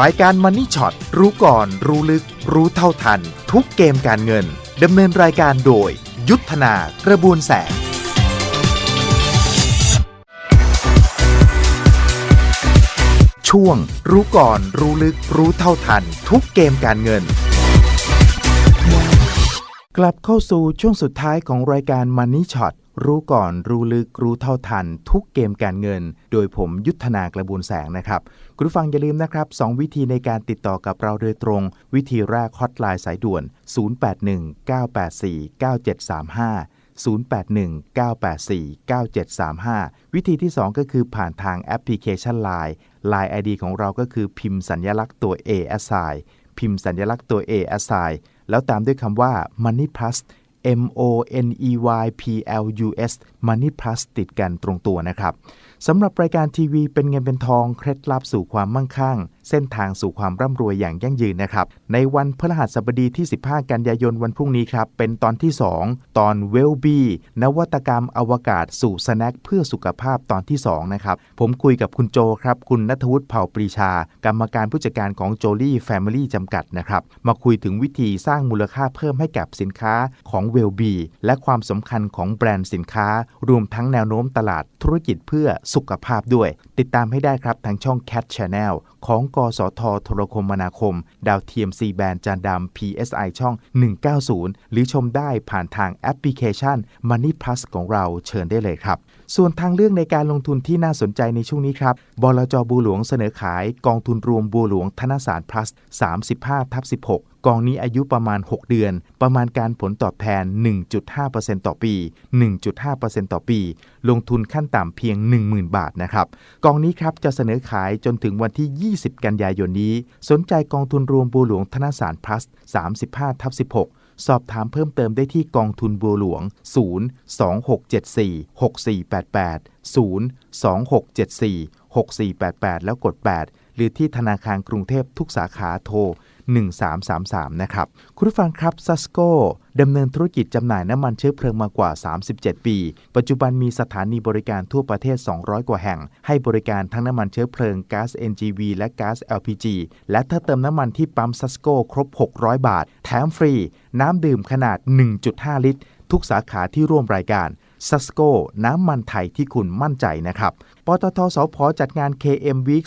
รายการ Money Shot รู้ก่อน รู้ลึก รู้เท่าทัน ทุกเกมการเงิน ดำเนินรายการโดย ยุทธนากระบวนแสง ช่วง รู้ก่อน รู้ลึก รู้เท่าทัน ทุกเกมการเงิน กลับเข้าสู่ช่วงสุดท้ายของรายการ Money Shot รู้ก่อนรู้ลึกรู้เท่าทัน ทุกเกมการเงิน โดยผมยุทธนากระบวนแสงนะครับ คุณผู้ฟังอย่าลืมนะครับ 2 วิธีในการติดต่อกับเราโดยตรง วิธีแรกฮอตไลน์สายด่วน 081 984 9735 0819849735 วิธีที่ 2 ก็คือผ่านทางแอปพลิเคชัน Line Line ID ของเราก็คือพิมพ์สัญลักษณ์ตัว A s i พิมพ์สัญลักษณ์ตัว A s i แล้วตามด้วยคำว่า Money Plus M O N E Y P L U S Money Plus ติดกันตรงตัวนะครับสำหรับรายการทีวีเป็นเงินเป็นทองเคล็ดลับสู่ความมั่งคั่ง เส้นทางสู่ความร่ำรวยอย่างยั่งยืนนะครับ ในวันพฤหัสบดีที่ 15 กันยายนวันพรุ่งนี้ครับ เป็นตอนที่ 2 ตอนเวลบีนวัตกรรมอวกาศสู่สแน็คเพื่อสุขภาพตอนที่ 2 นะครับ ผมคุยกับคุณโจครับ คุณนัทวุฒิเผ่าปรีชา กรรมการผู้จัดการของโจลี่แฟมิลี่จำกัดนะครับ มาคุยถึงวิธีสร้างมูลค่าเพิ่มให้กับสินค้าของเวลบีและความสำคัญของแบรนด์สินค้ารวมทั้งแนวโน้มตลาดธุรกิจเพื่อสุขภาพด้วย ติดตามให้ได้ครับทางช่อง Cat Channel ของ กสทโทรคมนาคม ดาวเทียม C แบนจานดำ PSI ช่อง 190 หรือชมได้ผ่านทางแอปพลิเคชัน Money Plus ของเราเชิญได้เลยครับ ส่วนทางเลือกในการลงทุนที่น่าสนใจในช่วงนี้ครับ บลจบูหลวงเสนอขายกองทุนรวมบัวหลวงธนสาร plus 35ทับ16 กองนี้อายุประมาณ 6 เดือน ประมาณการผลตอบแทน 1.5%ต่อปี 1.5%ต่อปี ลงทุนขั้นต่ำเพียง 10,000 บาทนะครับ กองนี้ครับจะเสนอขายจนถึงวันที่ 20 กันยายนนี้ สนใจกองทุนรวมบัวหลวงธนสาร plus 35ทับ16 สอบถามเพิ่มเติมได้ที่กองทุนบัวหลวง 02674 6488 02674 6488 แล้วกด 8 หรือที่ธนาคารกรุงเทพทุกสาขาโทร 1333 นะครับ คุณผู้ฟังครับซัสโกดำเนินธุรกิจจำหน่ายน้ำมันเชื้อเพลิงมากว่า 37 ปี ปัจจุบันมีสถานีบริการทั่วประเทศ 200 กว่าแห่ง ให้บริการทั้งน้ำมันเชื้อเพลิงก๊าซ NGV และก๊าซ LPG และถ้าเติมน้ำมันที่ปั๊มซัสโกครบ 600 บาท แถมฟรี น้ำดื่มขนาด 1.5 ลิตร ทุกสาขาที่ร่วมรายการซัสโกน้ำมันไทยที่คุณมั่นใจนะครับ ปตทสพจัดงาน KM Week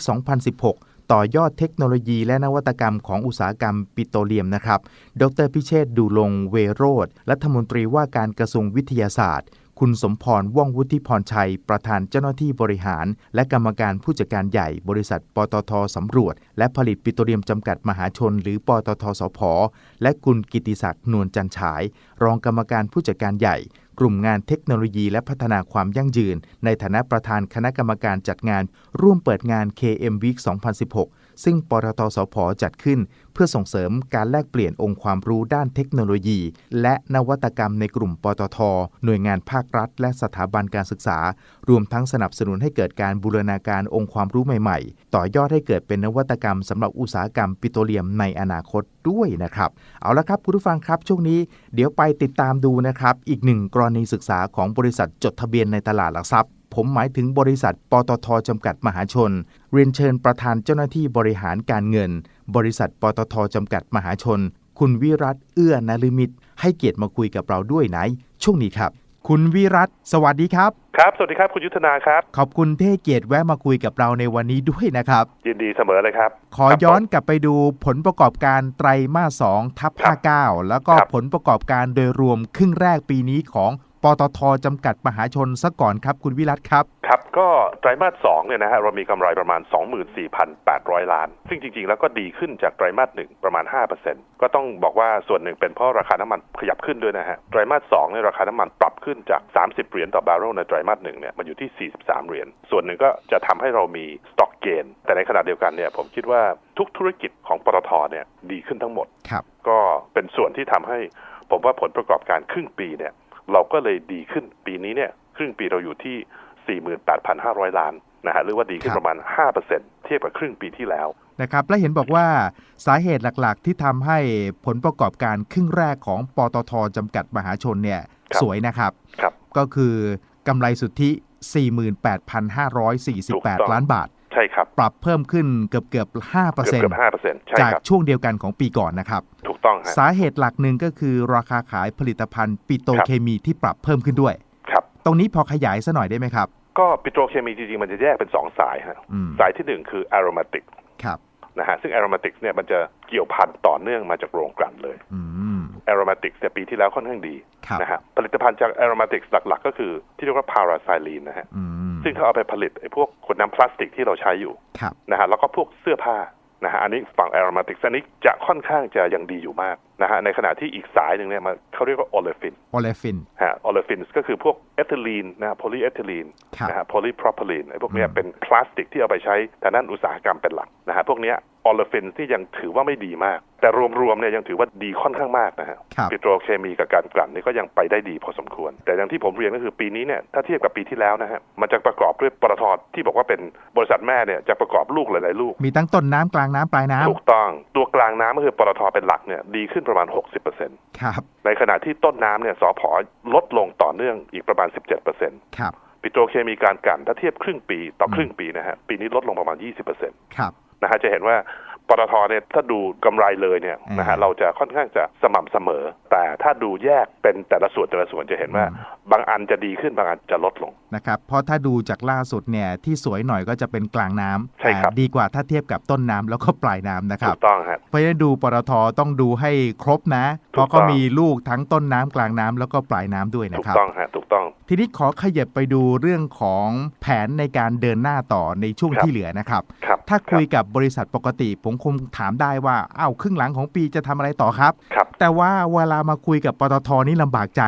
2016 ต่อยอดเทคโนโลยีและนวัตกรรมของอุตสาหกรรมปิโตรเลียมนะครับ ดรพิเชษดูลงเวโรธรัฐมนตรีว่าการกระทรวงวิทยาศาสตร์ คุณสมพรว่องวุฒิพรชัย ประธานเจ้าหน้าที่บริหาร และกรรมการผู้จัดการใหญ่บริษัท ปตทสำรวจ และผลิตปิโตรเลียมจำกัดมหาชน หรือปตทสพและคุณกิติศักดิ์นวลจันฉาย รองกรรมการผู้จัดการใหญ่ กลุ่มงานเทคโนโลยีและพัฒนาความยั่งยืน ในฐานะประธานคณะกรรมการจัดงาน ร่วมเปิดงาน KM Week 2016 ซึ่งปตทสพจัดขึ้น เพื่อส่งเสริมการแลกเปลี่ยนองค์ความรู้ด้านเทคโนโลยี และนวัตกรรมในกลุ่มปตท หน่วยงานภาครัฐ และสถาบันการศึกษา รวมทั้งสนับสนุนให้เกิดการบูรณาการองค์ความรู้ใหม่ๆ ต่อยอดให้เกิดเป็นนวัตกรรมสำหรับอุตสาหกรรมปิโตรเลียมในอนาคตด้วยนะครับ เอาละครับคุณผู้ฟังครับช่วงนี้เดี๋ยวไปติดตามดูนะครับ อีกหนึ่งกรณีศึกษาของบริษัทจดทะเบียนในตลาดหลักทรัพย์ ผมหมายถึงบริษัท ปตทจำกัดมหาชน เรียนเชิญประธานเจ้าหน้าที่บริหารการเงิน บริษัท ปตทจำกัดมหาชน คุณวิรัตเอื้อนฤมิต ให้เกียรติมาคุยกับเราด้วยในช่วงนี้ครับ คุณวิรัตสวัสดีครับ ครับ สวัสดีครับ คุณยุทธนาครับ ขอบคุณที่ให้เกียรติแวะมาคุยกับเราในวันนี้ด้วยนะครับ ยินดีเสมอเลยครับ ขอครับย้อนผมกลับไปดูผลประกอบการไตรมาส2ทับครับ59แล้วก็ครับผลประกอบการโดยรวมครึ่งแรกปีนี้ของ ปตทจำกัดมหาชนซะก่อนครับคุณวิรัตครับ ครับ ก็ไตรมาสสองเนี่ยนะฮะเรามีกำไรประมาณ 24,800 ล้าน ซึ่งจริง ๆ แล้วก็ดีขึ้นจากไตรมาสหนึ่งประมาณ 5%ก็ต้องบอกว่าส่วนหนึ่งเป็นเพราะราคาน้ำมันขยับขึ้นด้วยนะฮะไตรมาสสองเนี่ยราคาน้ำมันปรับขึ้นจาก 30 เหรียญต่อบาร์เรลในไตรมาสหนึ่งเนี่ยมันอยู่ที่ 43 เหรียญส่วนหนึ่งก็จะทำให้เรามีสต็อกเกนแต่ในขณะเดียวกันเนี่ยผมคิดว่าทุกธุรกิจของปตทเนี่ยดีขึ้นทั้งหมดครับก็เป็นส่วนที่ทำให้ผมว่าผลประกอบการครึ่งปีเนี่ย เราก็เลยดีขึ้นปีนี้เนี่ยครึ่งปีเราอยู่ที่ 48,500 ล้านนะฮะหรือว่าดีขึ้นครับประมาณ 5%เทียบกับครึ่งปีที่แล้วนะครับและเห็นบอกว่าสาเหตุหลักๆ ที่ทำให้ผลประกอบการครึ่งแรกของปตทจำกัดมหาชนเนี่ยครับสวยนะครับครับก็คือกำไรสุทธิ 48,548 ล้านบาท ใช่ครับปรับเพิ่มขึ้นเกือบเกือบ5%เกือบเกือบห้าเปอร์เซ็นต์ใช่จากครับช่วงเดียวกันของปีก่อนนะครับ ถูกต้องฮะสาเหตุหลักหนึ่งก็คือราคาขายผลิตภัณฑ์ปิโตรเคมีที่ปรับเพิ่มขึ้นด้วยครับตรงนี้พอขยายซะหน่อยได้ไหมครับ ก็ปิโตรเคมีจริงๆมันจะแยกเป็นสองสายฮะอืมสายที่หนึ่งคือ aromatic ครับนะฮะซึ่ง aromatic เนี่ยมันจะเกี่ยวพันต่อเนื่องมาจากโรงกลั่นเลยอืม aromatic เนี่ยปีที่แล้วค่อนข้างดีครับนะฮะผลิตภัณฑ์จาก aromatic หลัก ๆ ก็คือที่เรียกว่า paraxylene นะฮะอืม ซึ่งเขาเอาไปผลิตไอ้พวกขวดน้ำพลาสติกที่เราใช้อยู่ครับนะฮะแล้วก็พวกเสื้อผ้านะฮะอันนี้ฝั่ง aromatic อันนี้จะค่อนข้างจะยังดีอยู่มากนะฮะในขณะที่อีกสายหนึ่งเนี่ยมันเขาเรียกว่า olefin โอเลฟินฮะ olefins ก็คือพวกเอทิลีนนะฮะ polyethylene ครับนะฮะ polypropylene ไอ้พวกเนี้ยอืมเป็นพลาสติกที่เอาไปใช้ทางด้านอุตสาหกรรมเป็นหลักนะฮะพวกเนี้ย olefins ที่ยังถือว่าไม่ดีมาก แต่รวมๆเนี่ยยังถือว่าดีค่อนข้างมากนะฮะครับปิโตรเคมีกับการกลั่นนี่ก็ยังไปได้ดีพอสมควร แต่อย่างที่ผมเรียนก็คือปีนี้เนี่ยถ้าเทียบกับปีที่แล้วนะฮะมันจะประกอบด้วยปตทที่บอกว่าเป็นบริษัทแม่เนี่ยจะประกอบลูกหลายๆลูก มีตั้งต้นน้ำกลางน้ำปลายน้ำถูกต้องตัวกลางน้ำก็คือปตทเป็นหลักเนี่ยดีขึ้นประมาณ 60%ครับในขณะที่ต้นน้ำเนี่ยสอพอลดลงต่อเนื่องอีกประมาณ 17%ครับปิโตรเคมีการกลั่นถ้าเทียบครึ่งปีต่อครึ่งปีนะฮะปีนี้ลดลงประมาณ 20%ครับ นะฮะจะเห็นว่า ปตทเนี่ยถ้าดูกำไรเลยเนี่ยอืมนะฮะเราจะค่อนข้างจะสม่ำเสมอ แต่ถ้าดูแยกเป็นแต่ละส่วนแต่ละส่วนจะเห็นว่าอืมบางอันจะดีขึ้นบางอันจะลดลงนะครับเพราะถ้าดูจากล่าสุดเนี่ยที่สวยหน่อยก็จะเป็นกลางน้ำใช่ครับแต่ดีกว่าถ้าเทียบกับต้นน้ำแล้วก็ปลายน้ำนะคถูรับกต้องฮะเพราะฉะนั้นดูปตทต้องดูให้ครบนะ เพราะถูกต้ก็องมีลูกทั้งต้นน้ำกลางน้ำแล้วก็ปลายน้ำด้วยถูนะกครับต้องฮะถูกต้อง ทีนี้ขอขยับไปดูเรื่องของแผนในการเดินหน้าต่อในช่วงครับที่เหลือนะครับครับถ้าคุยรับกับบริษัทปกติผมคงถามได้ว่าอ้าวครึ่งหลังของปีจะทำอะไรต่อครับครับ แต่ว่าเวลามาคุยกับปตทนี่ลำบากใจ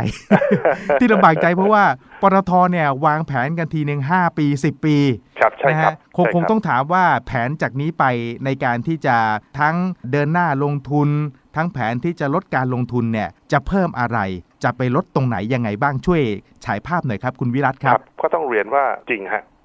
ที่ลำบากใจเพราะว่าปตทเนี่ยวางแผนกันทีหนึ่ง5ปี10ปีครับใช่นะครับฮะคงใช่คงรับต้องถามว่าแผนจากนี้ไปในการที่จะทั้งเดินหน้าลงทุน ทั้งแผนที่จะลดการลงทุนเนี่ยจะเพิ่มอะไร จะไปลดตรงไหนยังไงบ้างช่วยฉายภาพหน่อยครับ คุณวิรัตครับ ก็ต้องเรียนว่าจริงฮะเอ่อ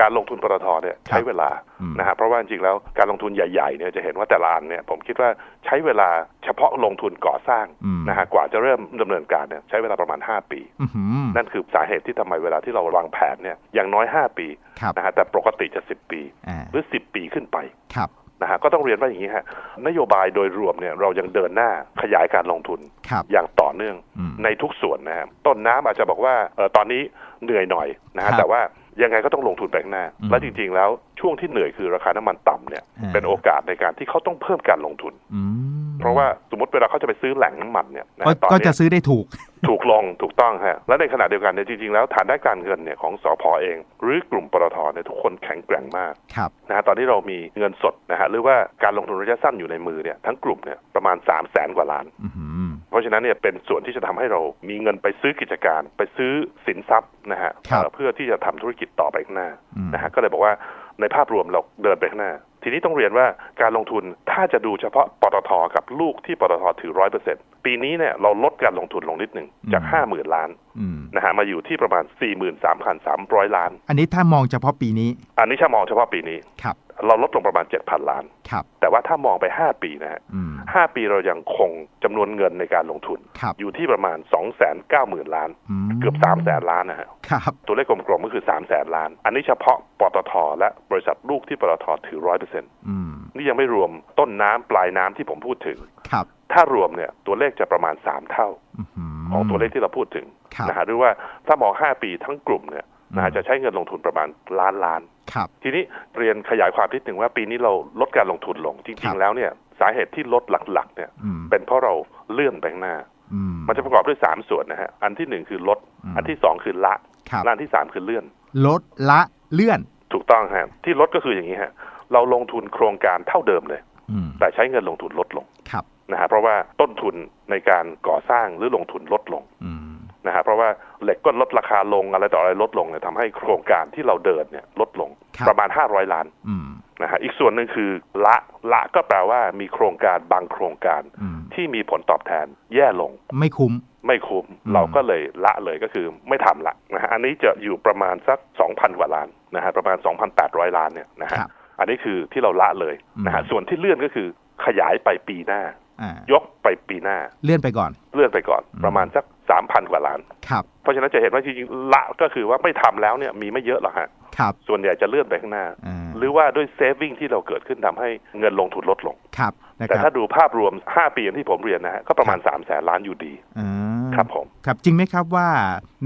การลงทุนปตทเนี่ยใช้เวลาอืมนะฮะเพราะว่าจริงๆแล้วการลงทุนใหญ่ๆเนี่ยจะเห็นว่าแต่ละอันเนี่ยผมคิดว่าใช้เวลาเฉพาะลงทุนก่อสร้างอืมนะฮะกว่าจะเริ่มดำเนินการเนี่ยใช้เวลาประมาณ 5 ปีอื้อหือนั่นคือสาเหตุที่ทำไมเวลาที่เราวางแผนเนี่ยอย่างน้อย 5 ปีครับนะฮะแต่ปกติจะ 10 ปีอ่าหรือ 10 ปีขึ้นไปครับนะฮะก็ต้องเรียนว่าอย่างนี้ฮะนโยบายโดยรวมเนี่ยเรายังเดินหน้าขยายการลงทุนครับอย่างต่อเนื่องอืมในทุกส่วนนะฮะต้นน้ำอาจจะบอกว่าเออตอนนี้เหนื่อยหน่อยนะครัฮะบแต่ว่า ยังไงก็ต้องลงทุนไปข้างหน้าอืมและจริง ๆ แล้วช่วงที่เหนื่อยคือราคาน้ำมันต่ำเนี่ยอ่าเป็นโอกาสในการที่เขาต้องเพิ่มการลงทุนอืม เพราะว่าสมมติเวลาเขาจะไปซื้อแหล่งน้ำมันเนี่ยนะก็ฮะตอนก็เนี้จะยซื้อได้ถูกถูกลงถูกต้องฮะและในขณะเดียวกันเนี่ยจริงๆแล้วฐานด้านการเงินเนี่ยของสพเอง หรือกลุ่มปตทเนี่ยทุกคนแข็งแกร่งมากครับนะฮะตอนนี้เรามีเงินสดนะฮะหรือว่าการลงทุนระยะสั้นอยู่ในมือเนี่ยทั้งกลุ่มเนี่ยประมาณ3 0 0แสนกว่าล้านอื้อหือเพราะฉะนั้นเนี่ยเป็นส่วนที่จะทำให้เรามีเงินไปซื้อกิจการ ไปซื้อสินทรัพย์นะฮะครับเอ่อเพื่อที่จะทำธุรกิจต่อไปข้างหน้าอืมนะฮะก็เลยบอกว่าในภาพรวมเราเดินไปข้างหน้า ทีนี้ต้องเรียนว่าการลงทุนถ้าจะดูเฉพาะปตทกับลูกที่ปตทถือร้อยเปอร์เซ็นปีนี้เนี่ยเราลดการลงทุนลงนิดหนึ่งจากห้าหมื่นล้านอืมนะฮะมาอยู่ที่ประมาณสี่หมื่นสามพันสามร้อยล้าน อันนี้ถ้ามองเฉพาะปีนี้ อันนี้ถ้ามองเฉพาะปีนี้ครับเราลดลงประมาณเจ็ดพันล้านครับแต่ว่าถ้ามองไปห้าปีนะฮะอืมห้าปีเรายังคงจำนวนเงินในการลงทุนครับอยู่ที่ประมาณ 2 9 0 0 0 0 ล้านมเกือบ 3 0 0แสนล้านนะฮะครับตัวเลขกลมๆก็คือ 3 0 0แสนล้าน อันนี้เฉพาะปตท และบริษัทลูกที่ปตทถือร้อยเปอร์เซ็นต์อืมนี่ยังไม่รวมต้นน้ำปลายน้ำที่ผมพูดถึงครับถ้ารวมเนี่ยตัวเลขจะประมาณ 3 เท่าอื้อหืของตัวเลขที่เราพูดถึงครับนะฮะหรือว่าถ้ามอง 5 ปีทั้งกลุ่มเนี่ยนะฮะ อืมจะใช้เงินลงทุนประมาณล้านล้านครับทีนี้เรียนขยายความนิดหนึ่งว่าปีนี้เราลดการลงทุนลงจครัริงบๆแล้วเนี่ยสาเหตุที่ลดหลักๆเนี่ยอืมเป็นเพราะเราเลื่อนไปข้างหน้าอืมมันจะประกอบด้วยสามส่วนนะฮะอันที่หนึ่งคือลดอืมอันที่สองคือละครับและอันที่สามคือเลื่อน ลดละเลื่อน ถูกต้องฮะที่ลดก็คืออย่างนี้ฮะเราลงทุนโครงการเท่าเดิมเลยอืมแต่ใช้เงินลงทุนลดลงครับนะฮะเพราะว่าต้นทุนในการก่อสร้างหรือลงทุนลดลงอืม นะฮะเพราะว่าเหล็กก็ลดราคาลงอะไรต่ออะไรลดลงเนี่ยทำให้โครงการที่เราเดินเนี่ยลดลงครับประมาณ 500 ล้านอืมนะฮะอีกส่วนหนึ่งคือละละก็แปลว่ามีโครงการบางโครงการอืมที่มีผลตอบแทนแย่ลง ไม่คุ้มไม่คุ้มอืมเราก็เลยละเลยก็คือไม่ทำละนะฮะอันนี้จะอยู่ประมาณสัก 2,000 กว่าล้านนะฮะประมาณ 2,800 ล้านเนี่ยนะฮะครับอันนี้คือที่เราละเลยนะฮะอืมส่วนที่เลื่อนก็คือขยายไปปีหน้าอ่ายกไปปีหน้า เลื่อนไปก่อน เลื่อนไปก่อนอืมประมาณสัก 3,000กว่าล้าน ครับ เพราะฉะนั้นจะเห็นว่าจริงๆละก็คือว่าไม่ทำแล้วเนี่ยมีไม่เยอะหรอกฮะ ครับ ส่วนใหญ่จะเลื่อนไปข้างหน้าอ่าหรือว่าด้วยเซฟวิ่งที่เราเกิดขึ้นทำให้เงินลงทุนลดลง ครับนะแต่ครัถ้าบดูภาพรวม 5 ปีอย่างที่ผมเรียนนะฮะก็ประมาณ3 0 0แสนล้านอยู่ดีอ่าครับผม ครับจริงไหมครับว่า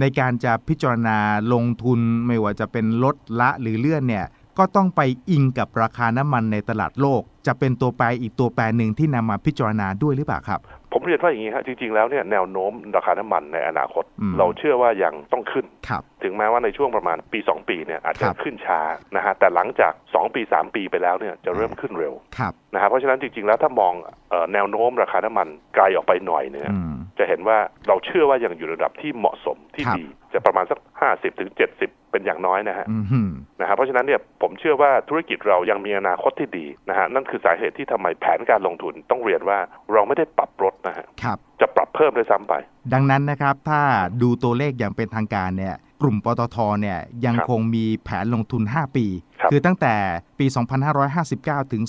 ในการจะพิจารณาลงทุนไม่ว่าจะเป็นลดละหรือเลื่อนเนี่ย ก็ต้องไปอิงกับราคาน้ำมันในตลาดโลก จะเป็นตัวแปรอีกตัวแปรหนึ่งที่นำมาพิจารณาด้วยหรือเปล่าครับ ผมเรียนว่าอย่างนี้ฮะจริง ๆ แล้วเนี่ยแนวโน้มราคาน้ำมันในอนาคตอืมเราเชื่อว่ายังต้องขึ้นครับถึงแม้ว่าในช่วงประมาณปี 2 ปีเนี่ยอาจจะครับขึ้นช้านะฮะแต่หลังจาก 2 ปี 3 ปีไปแล้วเนี่ยจะเริ่มขึ้นเร็วครับนะฮะเพราะฉะนั้นจริง ๆ แล้วถ้ามองเอ่อแนวโน้มราคาน้ำมันไกลออกไปหน่อยเนี่ยอืม จะเห็นว่าเราเชื่อว่ายังอยู่ในระดับที่เหมาะสมที่ครับดีจะประมาณสัก 50ถึง70 เป็นอย่างน้อยนะฮะอืมฮึนะฮะเพราะฉะนั้นเนี่ยผมเชื่อว่าธุรกิจเรายังมีอนาคตที่ดีนะฮะนั่นคือสาเหตุที่ทำไมแผนการลงทุนต้องเรียนว่าเราไม่ได้ปรับลดนะฮะครับจะปรับเพิ่มด้วยซ้ำไปถึงดังนั้นนะครับถ้าดูตัวเลขอย่างเป็นทางการเนี่ยกลุ่มปตทเนี่ยยังครับคงมีแผนลงทุน 5 ปีครับอตั้งแต่ปี 2559 ถึง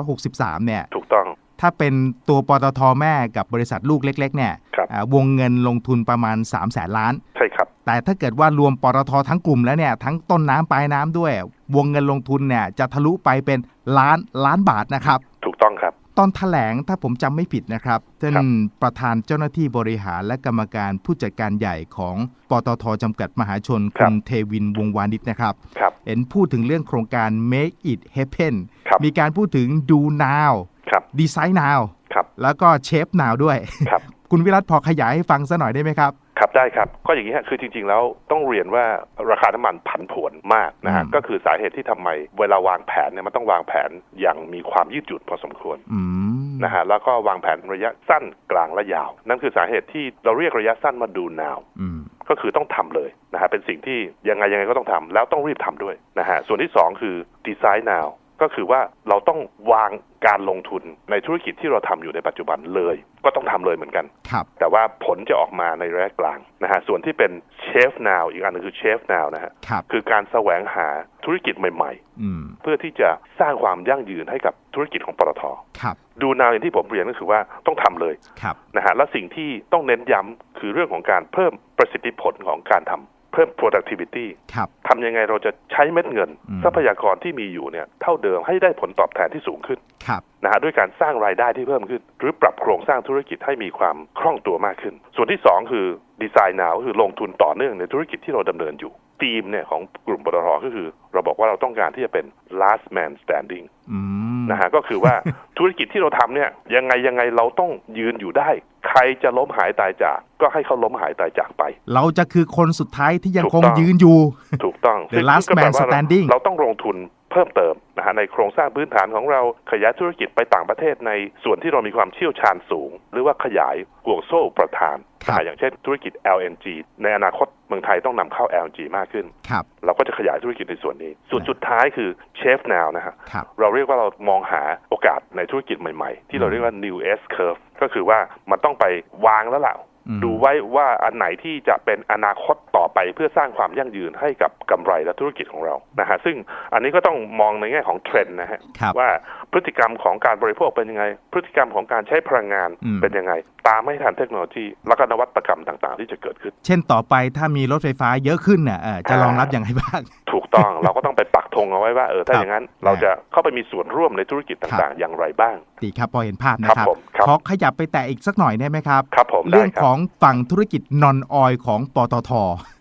2563 เนี่ยถูกต้อง ถ้าเป็นตัวปตทแม่กับบริษัทลูกเล็ก ๆ เนี่ยครับอ่าวงเงินลงทุนประมาณ 3 0 0แสนล้าน ใช่ครับ แต่ถ้าเกิดว่ารวมปตททั้งกลุ่มแล้วเนี่ย ทั้งต้นน้ำปลายน้ำด้วย วงเงินลงทุนเนี่ยจะทะลุไปเป็นล้านล้านบาทนะครับ ถูกต้องครับ ตอนแถลงถ้าผมจำไม่ผิดนะครับท่านครับประธานเจ้าหน้าที่บริหารและกรรมการผู้จัดการใหญ่ของปตทจำกัดมหาชนครัคุบณเทวินวงวานิชนะครับครับเห็นพูดถึงเรื่องโครงการ Make it happen ครับมีการพูดถึง do now ครับ design now ครับแล้วก็ shape now ด้วยครับคุณวิรัตพอขยายให้ฟังสัหน่อยได้ไหมครับครับได้ครับก็อย่างนี้ฮะคือจริง ๆ แล้วต้องเรียนว่าราคาน้ำมันผันผวนมากนะฮะอืมก็คือสาเหตุที่ทำไมเวลาวางแผนเนี่ยมันต้องวางแผนอย่างมีความยืดหยุ่นพอสมควรอืมนะฮะแล้วก็วางแผนระยะสั้นกลางและยาว นั่นคือสาเหตุที่เราเรียกระยะสั้นมาดู now อืมก็คือต้องทำเลยนะฮะเป็นสิ่งที่ยังไงยังไงก็ต้องทำแล้วต้องรีบทำด้วยนะฮะส่วนที่สองคือ design now ก็คือว่าเราต้องวางการลงทุนในธุรกิจที่เราทำอยู่ในปัจจุบันเลย ก็ต้องทำเลยเหมือนกันครับแต่ว่าผลจะออกมาในระยะกลางนะฮะส่วนที่เป็น chef now อีกอันหนึงคือ chef now นะฮะครับคือการแสวงหาธุรกิจใหม่อืมๆเพื่อที่จะสร้างความยั่งยืนให้กับธุรกิจของปตทครับดู now อย่างที่ผมเรียนก็คือว่าต้องทำเลยครับนะฮะและสิ่งที่ต้องเน้นย้ำคือเรื่องของการเพิ่มประสิทธิผลของการทำเพิ่ม productivity ครับทำยังไงเราจะใช้เม็ดเงินอืมทรัพยากรที่มีอยู่เนี่ยเท่าเดิมให้ได้ผลตอบแทนที่สูงขึ้นครับนะฮะด้วยการสร้างรายได้ที่เพิ่มขึ้น หรือปรับโครงสร้างธุรกิจให้มีความคล่องตัวมากขึ้น ส่วนที่สองคือดีไซน์นาวคือลงทุนต่อเนื่องในธุรกิจที่เราดำเนินอยู่ธีมเนี่ยของกลุ่มปตทก็คือ เราบอกว่าเราต้องการที่จะเป็น last man standing อืม นะฮะก็คือว่าธุรกิจที่เราทำเนี่ยยังไงยังไงเราต้องยืนอยู่ได้ ใครจะล้มหายตายจาก ก็ให้เขาล้มหายตายจากไป เราจะคือคนสุดท้ายที่ยังถูกคงต้องยืนอยู่ ถูกต้อง The ซึ่ง last ก็แปล man ว่าเรา standing เราต้องลงทุน เพิ่มเติมนะฮะในโครงสร้างพื้นฐานของเราขยายธุรกิจไปต่างประเทศในส่วนที่เรามีความเชี่ยวชาญสูง หรือว่าขยายห่วงโซ่ประทานครับนะฮะอย่างเช่นธุรกิจ LNG ในอนาคตเมืองไทยต้องนำเข้า LNG มากขึ้นครับเราก็จะขยายธุรกิจในส่วนนี้ ส่วนสุดท้ายคือเชฟแนวนะฮะครับเราเรียกว่าเรามองหาโอกาสในธุรกิจใหม่ๆ ที่เราเรียกว่า new S curve ก็คือว่ามันต้องไปวางแล้วล่ะอืม ดูไว้ว่าอันไหนที่จะเป็นอนาคตต่อไปเพื่อสร้างความยั่งยืนให้กับกำไรและธุรกิจของเรานะฮะซึ่งอันนี้ก็ต้องมองในแง่ของเทรนด์นะฮะครับว่าพฤติกรรมของการบริโภคเป็นยังไง พฤติกรรมของการใช้พลังงานอืมเป็นยังไง ตามไม่ทันเทคโนโลยี แล้วก็นวัตกรรมต่างๆ ที่จะเกิดขึ้น เช่นต่อไปถ้ามีรถไฟฟ้าเยอะขึ้นน่ะเออจะรองรับอย่างไรบ้างถูกต้องเราก็ต้องไปปักธงเอาไว้ว่าเออถ้าครับอย่างนั้น เราจะเข้าไปมีส่วนร่วมในธุรกิจครัต่างบๆอย่างไรบ้างดีครับพอเห็นภาพนะคครัรับบผมครับขอขยับไปแต่อีกสักหน่อยได้ไหมครับครับผมเรื่องได้คขรัอบงฝั่งธุรกิจนอนออยของปตท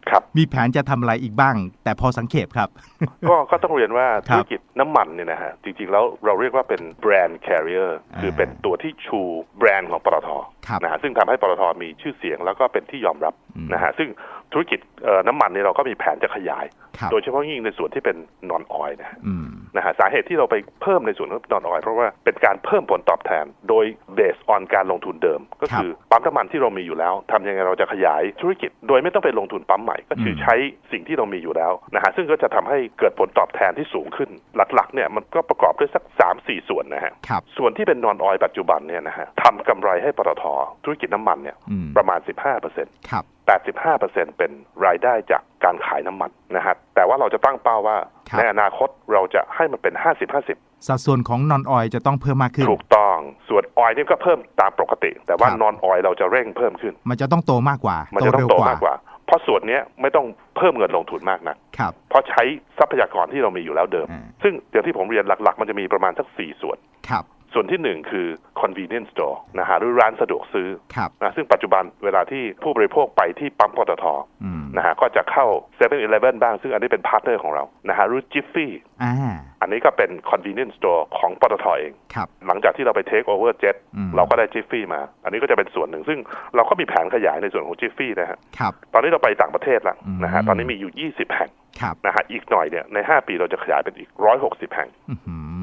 ครับมีแผนจะทำอะไรอีกบ้าง แต่พอสังเขปครับ ก็ก็ต้องเรียนว่าครับธุรกิจน้ำมันเนี่ยนะฮะจริงๆแล้วเราเรียกว่าเป็นแบรนด์แคริเออร์อ่าคือเป็นตัวที่ชูแบรนด์ของปตทครับนะฮะซึ่งทำให้ปตทมีชื่อเสียงแล้วก็เป็นที่ยอมรับอืมนะฮะซึ่ง ธุรกิจเอ่อน้ำมันเนี่ยเราก็มีแผนจะขยายครับโดยเฉพาะยิ่งในส่วนที่เป็นนอนออยนะฮะอืมนะฮะสาเหตุที่เราไปเพิ่มในส่วนของนอนออยเพราะว่าเป็นการเพิ่มผลตอบแทน โดยเบสออนการลงทุนเดิม ก็คือปั๊มน้ำมันที่เรามีอยู่แล้วทำยังไงเราจะขยายธุรกิจ โดยไม่ต้องไปลงทุนปั๊มใหม่ ก็คืออมใช้สิ่งที่เรามีอยู่แล้วนะฮะซึ่งก็จะทำให้เกิดผลตอบแทนที่สูงขึ้น หลักๆเนี่ยมันก็ประกอบด้วยสักสามสี่ส่วนนะฮะครับส่วนที่เป็นนอนออยปัจจุบันเนี่ยนะฮะทำกำไรให้ปตทธุรกิจน้ำมันเนี่ยอืมประมาณ 15เปอร์เซ็นต์ครับ 85%เป็นรายได้จากการขายน้ำมันนะฮะแต่ว่าเราจะตั้งเป้าว่าครับในอนาคตเราจะให้มันเป็น 50-50 สัดส่วนของนอนออยจะต้องเพิ่มมากขึ้น ถูกต้อง ส่วนออยนี่ก็เพิ่มตามปกติ แต่ว่าครับนอนออยเราจะเร่งเพิ่มขึ้น มันจะต้องโตมากกว่า มันจะต้องเร็วโตมากกว่า เพราะส่วนเนี้ยไม่ต้องเพิ่มเงินลงทุนมากนักครับเพราะใช้ทรัพยากรที่เรามีอยู่แล้วเดิมอ่าซึ่งเดี๋ยวที่ผมเรียนหลัก ๆ มันจะมีประมาณสักสี่ส่วนครับ ส่วนที่หนึ่งคือ convenience store นะฮะหรือร้านสะดวกซื้อครับนะซึ่งปัจจุบันเวลาที่ผู้บริโภคไปที่ปั๊มปตทอืมนะฮะก็จะเข้า7 e เ e ่ e อบ้าง ซึ่งอันนี้เป็นพาร์ทเนอร์ของเรานะฮะหรือ Jiffy อ่าอันนี้ก็เป็น convenience store ของปตทเองครับหลังจากที่เราไป take over jet อืมเราก็ได้ Jiffy มา อันนี้ก็จะเป็นส่วนหนึ่ง ซึ่งเราก็มีแผนขยายในส่วนของ Jiffy นะฮะครับตอนนี้เราไปต่างประเทศแล้วอืมนะฮะตอนนี้มีอยู่ 20 แห่งครับนะฮะอีกหน่อยเนี่ยใน 5 ปีเราจะขยายเป็นอีก 160 แห่งอื้อหือ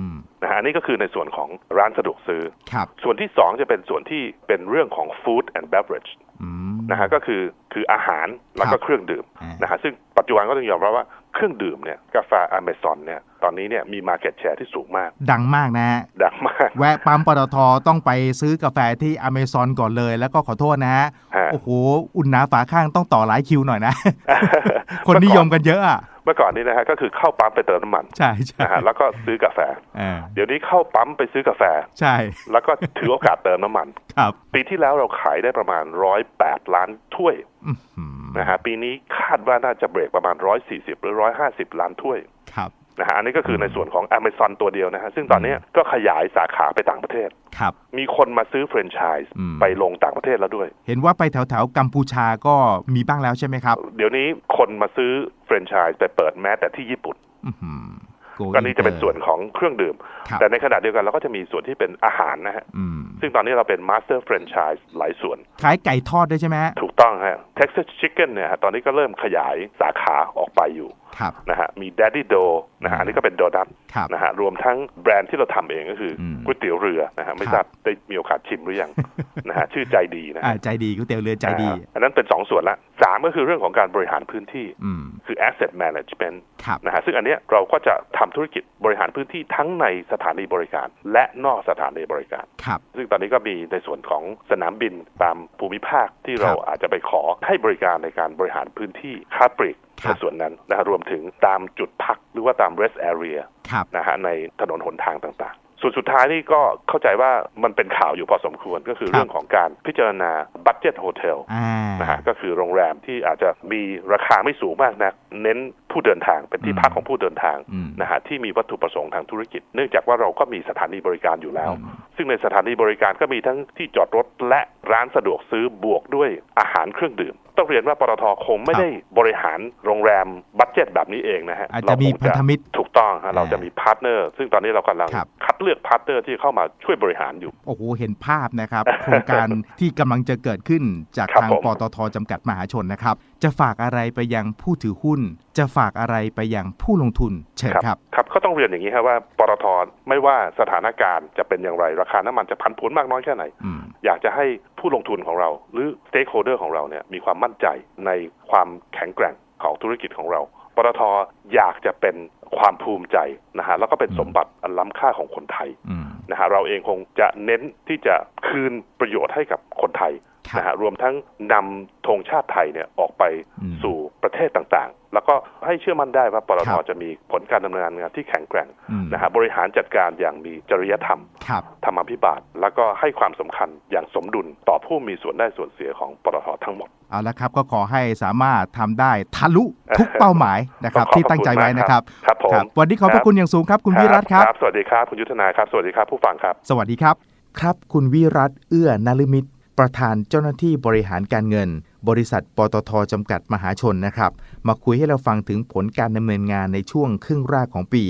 นะฮะอันนี้ก็คือในส่วนของร้านสะดวกซื้อครับส่วนที่ 2 จะเป็นส่วนที่เป็นเรื่องของ food and beverage อืมนะฮะก็คือคืออาหารแล้วคก็รับเครื่องดื่มอ่านนะฮะซึ่งปัจจุบันก็ต้องยอมรับว่าเครื่องดื่มเนี่ยกาแฟอเมซอนเนี่ยตอนนี้เนี่ยมี market share ที่สูงมาก ดังมากนะฮะดังมาก แวะปั๊มปตทต้องไปซื้อกาแฟที่อเมซอนก่อนเลย แล้วก็ขอโทษนะฮะฮะโอ้โห อุ่นหนาฝาข้างต้องต่อหลายคิวหน่อยนะ คนนิยมกันเยอะอะ เมื่อก่อนนี้นะฮะก็คือเข้าปั๊มไปเติมน้ำมันใช่ใช่นะฮะแล้วก็ซื้อกาแฟอ่าเดี๋ยวนี้เข้าปั๊มไปซื้อกาแฟใช่ แล้วก็ถือโอกาสเติมน้ำมันครับปีที่แล้วเราขายได้ประมาณร้อยแปดล้านถ้วยอื้อหือนะฮะปีนี้คาดว่าน่าจะเบรกประมาณร้อยสี่สิบหรือร้อยห้าสิบล้านถ้วยครับ นะฮะอันนี้ก็คือในส่วนของ Amazon ตัวเดียวนะฮะซึ่งตอนนี้ก็ขยายสาขาไปต่างประเทศ ครับมีคนมาซื้อแฟรนไชส์อืมไปลงต่างประเทศแล้วด้วย เห็นว่าไปแถวแถวๆกัมพูชาก็มีบ้างแล้วใช่ไหมครับเดี๋ยวนี้คนมาซื้อแฟรนไชส์ไปเปิดแม้แต่ที่ญี่ปุ่น อื้อหือ Go ก็นี่จะเป็น Inter ส่วนของเครื่องดื่ม ครับ แต่ในขณะเดียวกันเราก็จะมีส่วนที่เป็นอาหารนะฮะอืมซึ่งตอนนี้เราเป็นมาสเตอร์แฟรนไชส์หลายส่วน ขายไก่ทอดด้วยใช่ไหมฮะ ถูกต้องฮะ Texas Chicken เนี่ยฮะตอนนี้ก็เริ่มขยายสาขาออกไปอยู่ครับ นะฮะมี Daddy Do นะฮะอันนี้ก็เป็นโดนัทครับนะฮะรวมทั้งแบรนด์ที่เราทำเองก็คืออมก๋วยเตี๋ยวเรือนะฮะไม่ครับทราบได้มีโอกาสชิมหรือยังนะฮะชื่อใจดีนะอ่าฮะใจดีก๋วยเตี๋ยวเรือใจดีอ่าอันนั้นเป็นสองส่วนละสามก็คือเรื่องของการบริหารพื้นที่อืมคือ asset management ครับนะฮะซึ่งอันเนี้ยเราก็จะทำธุรกิจบริหารพื้นที่ทั้งในสถานีบริการ และนอกสถานีบริการครับซึ่งตอนนี้ก็มีในส่วนของสนามบินตามภูมิภาคที่เราครับอาจจะไปขอให้บริการในการบริหารพื้นที่ค้าปลีกครัในบส่วนนั้นนะฮะรวมถึงตามจุดพักหรือว่าตาม rest area ครับนะฮะในถนนหนทางต่างๆส่วนสุดท้ายนี่ก็เข้าใจว่ามันเป็นข่าวอยู่พอสมควรก็คือครับเรื่องของการพิจารณาบัตเจ็ตโฮเทลอ่านะฮะก็คือโรงแรมที่อาจจะมีราคาไม่สูงมากนัก เน้น ผู้เดินทางเป็นที่อืมพักของผู้เดินทางอืมนะฮะที่มีวัตถุประสงค์ทางธุรกิจ เนื่องจากว่าเราก็มีสถานีบริการอยู่แล้วอืมซึ่งในสถานีบริการก็มีทั้งที่จอดรถและร้านสะดวกซื้อบวกด้วยอาหารเครื่องดื่ม ต้องเรียนว่าปตทคงไม่ได้บริหารโรงแรมบัตเจ็ตแบบนี้เองนะฮะอาจจะมีเราคงพันธมิตรถูกต้องฮะเราจะมีพาร์ทเนอร์ ซึ่งตอนนี้เรากำลังครับคัดเลือกพาร์ทเนอร์ที่เข้ามาช่วยบริหารอยู่ โอ้โหเห็นภาพนะครับโครงการที่กำลังจะเกิดขึ้นจากครับทางผมปตทจำกัดมหาชนนะครับ จะฝากอะไรไปยังผู้ถือหุ้น จะฝากอะไรไปยังผู้ลงทุนเชิญครับครับก็ต้องเรียนอย่างนี้ครับว่าปตทไม่ว่าสถานการณ์จะเป็นอย่างไร ราคาน้ำมันจะผันผวนมากน้อยแค่ไหนอืมอยากจะให้ผู้ลงทุนของเรา หรือ stakeholder ของเราเนี่ยมีความมั่นใจในความแข็งแกร่งของธุรกิจของเราปตทอยากจะเป็นความภูมิใจนะฮะแล้วก็เป็นสมบัติอันล้ำค่าของคนไทยอืม นะฮะเราเองคงจะเน้นที่จะคืนประโยชน์ให้กับคนไทยครับนะฮะรวมทั้งนำธงชาติไทยเนี่ยออกไปอืมสู่ ประเทศต่างๆ แล้วก็ให้เชื่อมั่นได้ว่าปตคทรับจะมีผลการดำเนินงานที่แข็งแกร่งอืมนะฮะบริหารจัดการอย่างมีจริยธรรมครับธรรมาภิบาลแล้วก็ให้ความสำคัญอย่างสมดุลต่อผู้มีส่วนได้ส่วนเสียของปตททั้งหมดเอาละครับก็ขอให้สามารถทำได้ทะลุทุกเป้าหมายนะครับขอบพระที่ตั้งใจไว้นะครับครับผมวันนี้ขอบพระคุณอย่างสูงครับคุณวิรัตครับสวัสดีครับคุณยุทธนาครับสวัสดีครับผู้ฟังครับ สวัสดีครับ ครับคุณวิรัตเอื้อนฤมิตรประธานเจ้าหน้าที่บริหารการเงิน บริษัทปตทจำกัดมหาชนนะครับ มาคุยให้เราฟังถึงผลการดำเนินงานในช่วงครึ่งแรกของปี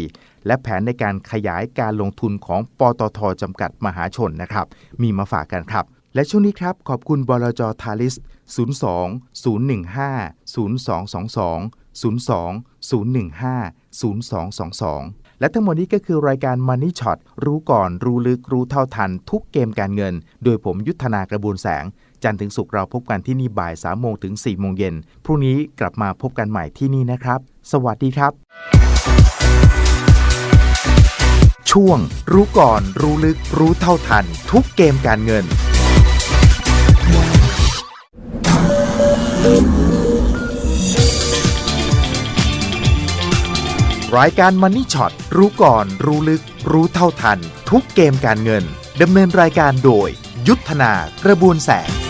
และแผนในการขยายการลงทุนของปตทจำกัดมหาชนนะครับ มีมาฝากกันครับ และช่วงนี้ครับขอบคุณบลจทาริส 02 015 0222 02 015 0222 และทั้งหมดนี้ก็คือรายการ Money Shot รู้ก่อนรู้ลึกรู้เท่าทัน ทุกเกมการเงิน โดยผมยุทธนากระบวนแสง จันทร์ถึงศุกร์เราพบกันที่นี่บ่าย3โมงถึง4โมงเย็นพรุ่งนี้กลับมาพบกันใหม่ที่นี่นะครับ สวัสดีครับ ช่วง รู้ก่อน รู้ลึก รู้เท่าทัน ทุกเกมการเงิน รายการ Money Shot รู้ก่อน รู้ลึก รู้เท่าทัน ทุกเกมการเงินดำเนินรายการโดยยุทธนากระบวนแสง